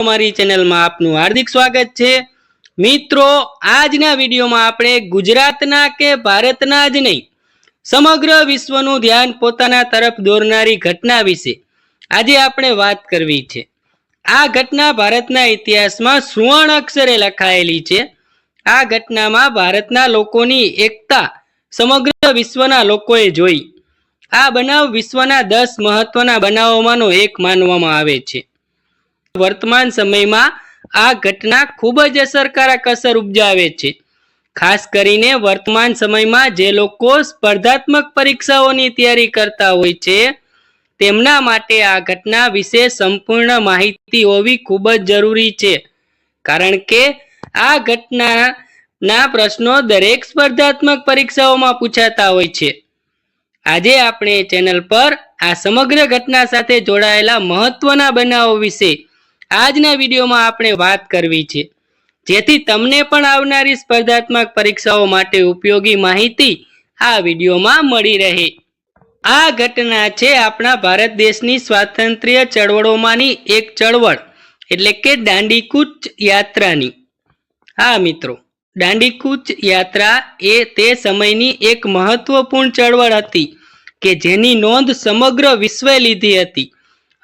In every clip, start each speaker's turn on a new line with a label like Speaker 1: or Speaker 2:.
Speaker 1: અમારી ચેનલમાં આપનું હાર્દિક સ્વાગત છે. મિત્રો, આજના વિડીયોમાં આપણે ગુજરાતના કે ભારતના જ નહીં, સમગ્ર વિશ્વનું ધ્યાન પોતાના તરફ દોરનારી ઘટના વિશે આજે આપણે વાત કરવી છે. આ ઘટના ભારતના ઇતિહાસમાં સુવર્ણ અક્ષરે લખાયેલી છે. આ ઘટનામાં ભારતના લોકોની એકતા સમગ્ર વિશ્વના લોકોએ જોઈ. આ બનાવ વિશ્વના દસ મહત્વના બનાવોમાંનો એક માનવામાં આવે છે. વર્તમાન સમયમાં આ ઘટના ખૂબ જ અસરકારક અસર ઉપજાવે છે. ખાસ કરીને વર્તમાન સમયમાં જે લોકો સ્પર્ધાત્મક પરીક્ષાઓની તૈયારી કરતા હોય છે, તેમના માટે આ ઘટના વિશે સંપૂર્ણ માહિતી હોવી ખૂબ જ જરૂરી છે. કારણ કે આ ઘટનાના પ્રશ્નો દરેક સ્પર્ધાત્મક પરીક્ષાઓમાં પૂછાતા હોય છે. આજે આપણે ચેનલ પર આ સમગ્ર ઘટના સાથે જોડાયેલા મહત્વના બનાવો વિશે આજના વિડીયોમાં આપણે વાત કરવી છે. જેથી તમને પણ આવનારી સ્પર્ધાત્મક પરીક્ષાઓ માટે ઉપયોગી માહિતી આ વિડીયોમાં મળી રહે. આ ઘટના છે આપણા ભારત દેશની સ્વાતંત્ર્ય ચળવળોમાંની એક ચળવળ, એટલે કે દાંડીકૂચ યાત્રાની. હા મિત્રો, દાંડીકૂચ યાત્રા એ તે સમયની એક મહત્વપૂર્ણ ચળવળ હતી કે જેની નોંધ સમગ્ર વિશ્વે લીધી હતી.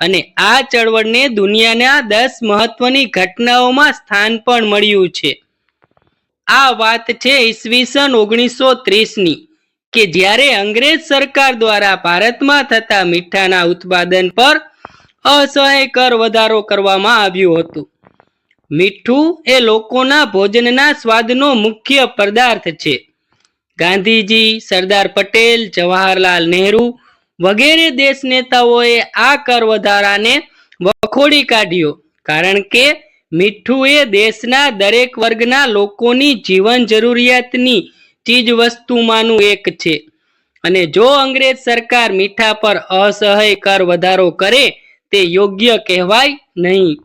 Speaker 1: અને આ ચળવળને દુનિયાના દસ મહત્વની ઘટનાઓમાં સ્થાન પણ મળ્યું છે. આ વાત છે ઈસવીસન ઓગણીસો ત્રીસની, કે જ્યારે અંગ્રેજ સરકાર દ્વારા ભારતમાં થતા મીઠાના ઉત્પાદન પર અસહાય કર વધારો કરવામાં આવ્યું હતું. મીઠું એ લોકોના ભોજનના સ્વાદનો મુખ્ય પદાર્થ છે. ગાંધીજી, સરદાર પટેલ, જવાહરલાલ નહેરુ વગેરે દેશ નેતાઓએ આ કર વધારાને વખોડી કાઢ્યો. કારણ કે મીઠું એ દેશના દરેક વર્ગના લોકોની જીવન જરૂરિયાતની ચીજ વસ્તુમાંનું એક છે. અને જો અંગ્રેજ સરકાર મીઠા પર અસહય કર વધારો કરે, તે યોગ્ય કહેવાય નહીં.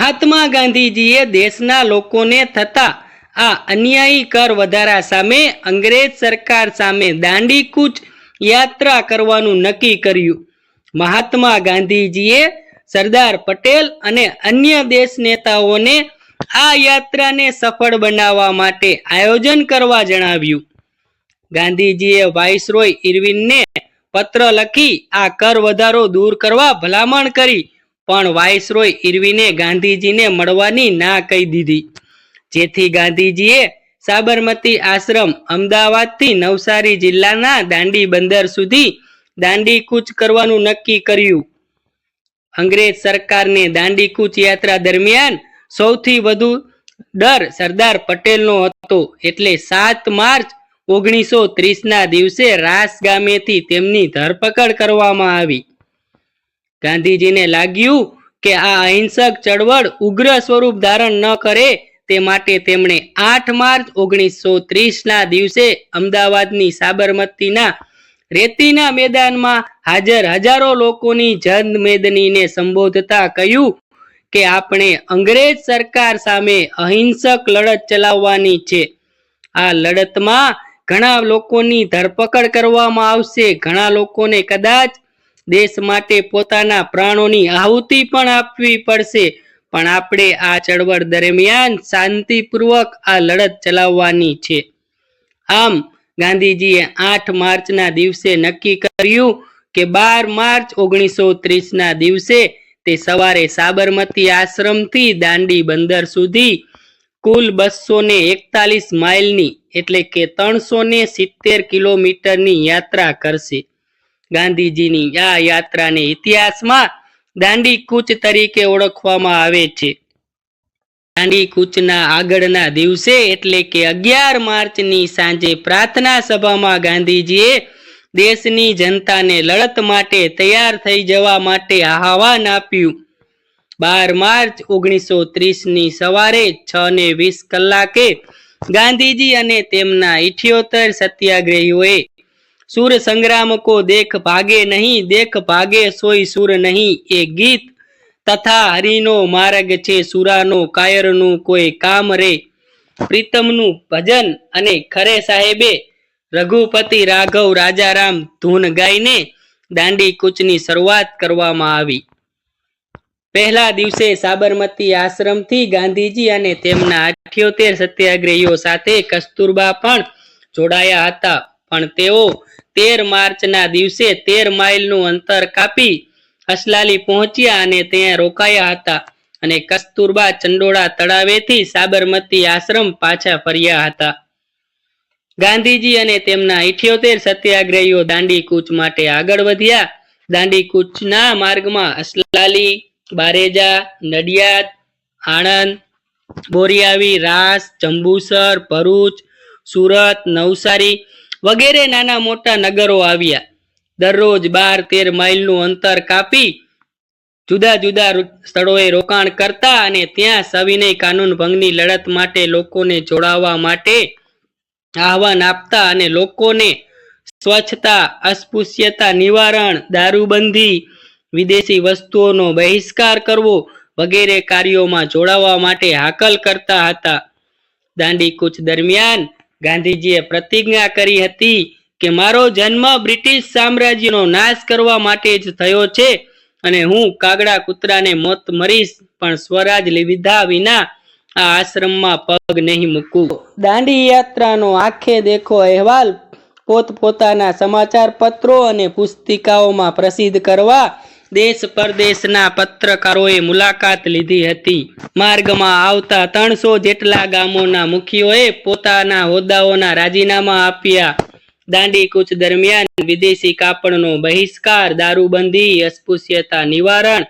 Speaker 1: મહાત્મા ગાંધીજીએ દેશના લોકોને થતા આ અન્યાયી કર વધારા સામે અંગ્રેજ સરકાર સામે દાંડી કૂચ યાત્રા કરવાનું નક્કી કર્યું. મહાત્મા ગાંધીજીએ સરદાર પટેલ અને અન્ય દેશ નેતાઓને આ યાત્રાને સફળ બનાવવા માટે આયોજન કરવા જણાવ્યું. ગાંધીજીએ વાઇસરોય ઇરવિનને પત્ર લખી આ કર વધારો દૂર કરવા ભલામણ કરી, પણ વાઇસરોય ઇરવિને ગાંધીજીને મળવાની ના કહી દીધી. જેથી ગાંધીજીએ સાબરમતી આશ્રમ અમદાવાદથી નવસારી જિલ્લાના દાંડી બંદર સુધી દાંડી કૂચ કરવાનું નક્કી કર્યું. અંગ્રેજ સરકારને દાંડી કૂચ યાત્રા દરમિયાન સૌથી વધુ ડર સરદાર પટેલનો હતો. એટલે સાત માર્ચ ઓગણીસો ત્રીસના દિવસે રાસ ગામેથી તેમની ધરપકડ કરવામાં આવી. ગાંધીજીને લાગ્યું કે આ અહિંસક ચળવળ ઉગ્ર સ્વરૂપ ધારણ ન કરે તે માટે તેમણે આઠ માર્ચ ઓગણીસો ત્રીસના દિવસે અમદાવાદની સાબરમતીના રેતીના મેદાનમાં હાજર હજારો લોકોની જનમેદનીને સંબોધતા કહ્યું કે આપણે અંગ્રેજ સરકાર સામે અહિંસક લડત ચલાવવાની છે. આ લડતમાં ઘણા લોકોની ધરપકડ કરવામાં આવશે. ઘણા લોકોને કદાચ દેશ માટે પોતાના પ્રાણોની આહુતિ પણ આપવી પડશે. પણ આપણે આ ચળવળ દરમિયાન શાંતિપૂર્વક આ લડત ચલાવવાની છે. આમ, ગાંધીજીએ આઠ માર્ચના દિવસે નક્કી કર્યું કે બાર માર્ચ ઓગણીસો ત્રીસના દિવસે તે સવારે સાબરમતી આશ્રમથી દાંડી બંદર સુધી કુલ બસો ને એકતાલીસ માઇલની એટલે કે ત્રણસો ને સિત્તેર કિલોમીટરની યાત્રા કરશે. ગાંધીજીની આ યાત્રાને ઇતિહાસમાં દાંડી કૂચ તરીકે ઓળખવામાં આવે છે. દાંડી કૂચના આગળના દિવસે એટલે કે અગિયાર માર્ચની સાંજે પ્રાર્થના સભામાં ગાંધીજીએ દેશની જનતાને લડત માટે તૈયાર થઈ જવા માટે આહવાન આપ્યું. બાર માર્ચ ઓગણીસો ત્રીસની સવારે છ ને વીસ કલાકે ગાંધીજી અને તેમના ઇઠ્યોતર સત્યાગ્રહીઓએ સુર સંગ્રામ કો દેખ ભાગે નહીં, દેખ ભાગે સોય સુર નહીં. એ ગીત તથા હરિનો માર્ગ છે, સુરાનો, કાયરનું કોઈ કામ રે. પ્રીતમનું ભજન અને ખરે સાહેબે રઘુપતિ રાઘવ રાજારામ ધૂન ગાઈને દાંડી કૂચની શરૂઆત કરવામાં આવી. પહેલા દિવસે સાબરમતી આશ્રમથી ગાંધીજી અને તેમના અઠ્યોતેર સત્યાગ્રહીઓ સાથે કસ્તુરબા પણ જોડાયા હતા. પણ તેઓ તેર માર્ચના દિવસે તેર માઇલનું અંતર કાપી અસલાલી પહોંચ્યા અને ત્યાં રોકાયા હતા અને કસ્તુરબા ચંડોળા તળાવેથી સાબરમતી આશ્રમ પાછા ફર્યા હતા. ગાંધીજી અને તેમના ઇઠ્યોતેર સત્યાગ્રહીઓ દાંડી કૂચ માટે આગળ વધ્યા. દાંડી કૂચના માર્ગમાં અસલાલી બારેજા, નડિયાદ, આણંદ બોરિયાવી રાસ, જંબુસર, ભરૂચ, સુરત, નવસારી વગેરે નાના મોટા નગરો આવ્યા. દરરોજ બાર તેર માઇલનું અંતર કાપી જુદા જુદા સ્થળોએ રોકાણ કરતા અને ત્યાં સવિનય કાનૂન ભંગની લડત માટે લોકોને જોડાવા માટે આહવાન આપતા અને લોકોને સ્વચ્છતા, અસ્પૃશ્યતા નિવારણ, દારૂબંધી, વિદેશી વસ્તુઓનો બહિષ્કાર કરવો વગેરે કાર્યોમાં જોડાવા માટે હાકલ કરતા હતા. દાંડી કૂચ દરમિયાન ગાંધીજીએ પ્રતિજ્ઞા કરી હતી કે મારો જન્મ બ્રિટિશ સામ્રાજ્યનો નાશ કરવા માટે જ થયો છે અને હું કાગડા કૂતરાને મોત મરીશ, પણ સ્વરાજ લીધા વિના આ આશ્રમમાં પગ નહીં મૂકું. દાંડી યાત્રાનો આંખે દેખો અહેવાલ પોતપોતાના સમાચાર પત્રો અને પુસ્તિકાઓમાં પ્રસિદ્ધ કરવા દેશ પરદેશના પત્રકારોએ મુલાકાત લીધી હતી. માર્ગમાં આવતા ત્રણસો જેટલા ગામોના મુખીઓએ પોતાના હોદ્દાઓના રાજીનામા આપ્યા. દાંડીકૂચ દરમિયાન વિદેશી કાપડનો બહિષ્કાર, દારૂબંધી, અસ્પૃશ્યતા નિવારણ,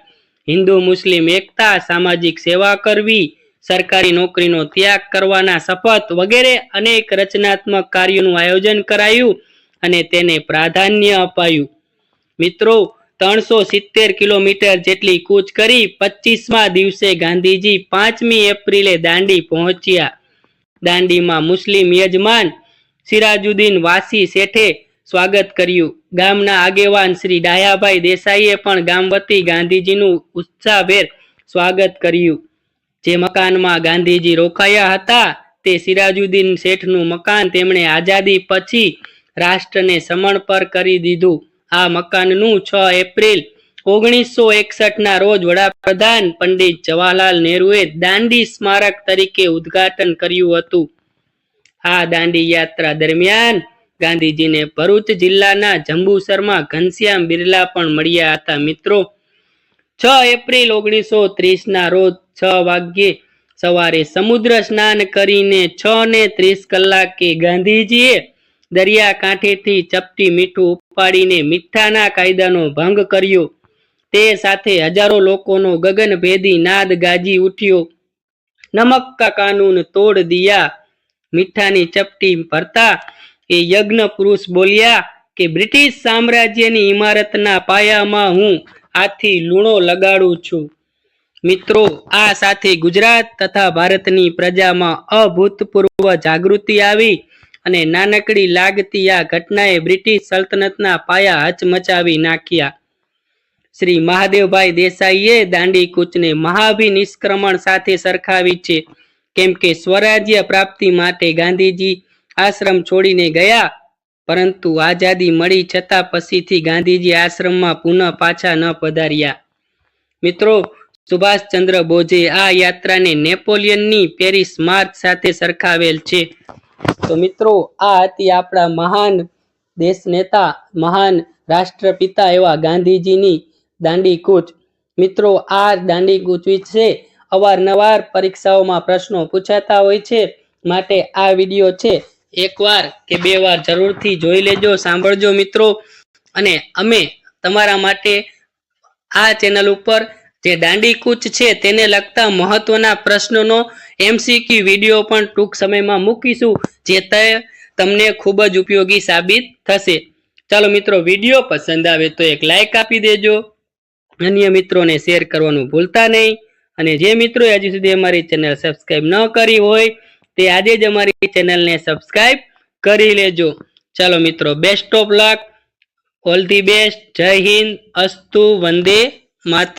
Speaker 1: હિન્દુ મુસ્લિમ એકતા, સામાજિક સેવા કરવી, સરકારી નોકરીનો ત્યાગ કરવાના શપથ વગેરે અનેક રચનાત્મક કાર્યોનું આયોજન કરાયું અને તેને પ્રાધાન્ય અપાયું. મિત્રો ત્રણસો સિત્તેર કિલોમીટર જેટલી કૂચ કરી પચીસમા દિવસે ગાંધીજી પાંચમી એપ્રિલે દાંડી પહોંચ્યા. દાંડીમાં મુસ્લિમ યજમાન સિરાજુદ્દીન વાસી શેઠે સ્વાગત કર્યું. ગામના આગેવાન શ્રી ડાયાભાઈ દેસાઈએ પણ ગામ વતી ગાંધીજીનું ઉત્સાહભેર સ્વાગત કર્યું. જે મકાનમાં ગાંધીજી રોકાયા હતા તે સિરાજુદ્દીન શેઠનું મકાન તેમણે આઝાદી પછી રાષ્ટ્રને સમર્પણ કરી દીધું. આ મકાનનું છ એપ્રિલ ઓગણીસો એકસઠના રોજ વડાપ્રધાન પંડિત જવાહરલાલ નહેરુએ દાંડી સ્મારક તરીકે ઉદ્ઘાટન કર્યું હતું. આ દાંડી યાત્રા દરમિયાન ગાંધીજીને ભરૂચ જિલ્લાના જંબુસરમાં ઘનશ્યામ બિરલા પણ મળ્યા હતા. મિત્રો, છ એપ્રિલ ઓગણીસો ત્રીસના રોજ છ વાગ્યે સવારે સમુદ્ર સ્નાન કરીને છ ને ત્રીસ કલાકે ગાંધીજીએ દરિયા કાંઠેથી ચપટી મીઠું ઉપાડીને મીઠાના કાયદાનો ભંગ કર્યો. તે સાથે હજારો લોકોનો ગગનભેદી નાદ ગાજી ઉઠ્યો. નમક કા કાનૂન તોડ દિયા. મીઠાની ચપટી ભરતા એ યજ્ઞ પુરુષ બોલ્યા કે, બ્રિટિશ સામ્રાજ્યની ઇમારતના પાયામાં હું આથી લૂણો લગાડું છું. મિત્રો, આ સાથે ગુજરાત તથા ભારતની પ્રજામાં અભૂતપૂર્વ જાગૃતિ આવી. અને નાનકડી લાગતી આ ઘટનાએ બ્રિટિશ સલ્તનતના પાયા હચમચાવી નાખ્યા. શ્રી મહાદેવભાઈ દેસાઈએ દાંડી કૂચને મહાભિનિષ્ક્રમણ સાથે સરખાવી છે. કેમ કે સ્વરાજ્ય પ્રાપ્તિ માટે ગાંધીજી આશ્રમ છોડીને ગયા, પરંતુ આઝાદી મળી છતાં પછીથી ગાંધીજી આશ્રમમાં પુનઃ પાછા ન પધાર્યા. મિત્રો, સુભાષચંદ્ર બોઝે આ યાત્રાને નેપોલિયનની પેરિસ માર્ચ સાથે સરખાવેલ છે. તો મિત્રો, આ હતી આપણા મહાન દેશ નેતા, મહાન રાષ્ટ્રપિતા એવા ગાંધીજીની દાંડી કૂચ મિત્રો, આ દાંડી કૂચ વિશે અવારનવાર પરીક્ષાઓમાં પ્રશ્નો પૂછાતા હોય છે. માટે આ વીડિયો છે. એકવાર કે બે વાર જરૂરથી જોઈ લેજો, સાંભળજો મિત્રો. અને અમે તમારા માટે આ ચેનલ ઉપર જે દાંડી કૂચ છે તેને લગતા મહત્વના પ્રશ્નોનો એમસીક્યુ વીડિયો પણ ટૂંક સમયમાં મૂકીશું, જે તે તમને ખૂબ જ ઉપયોગી સાબિત થશે. ચાલો મિત્રો, વીડિયો પસંદ આવે તો એક લાઇક આપી દેજો. અન્ય મિત્રોને શેર કરવાનું ભૂલતા નહીં. અને જે મિત્રોએ હજી સુધી અમારી ચેનલ સબસ્ક્રાઈબ ન કરી હોય, તે આજે જ અમારી ચેનલને સબસ્ક્રાઈબ કરી લેજો. ચાલો મિત્રો best of luck all the best જય હિન્દ. અસ્તુ વંદે માત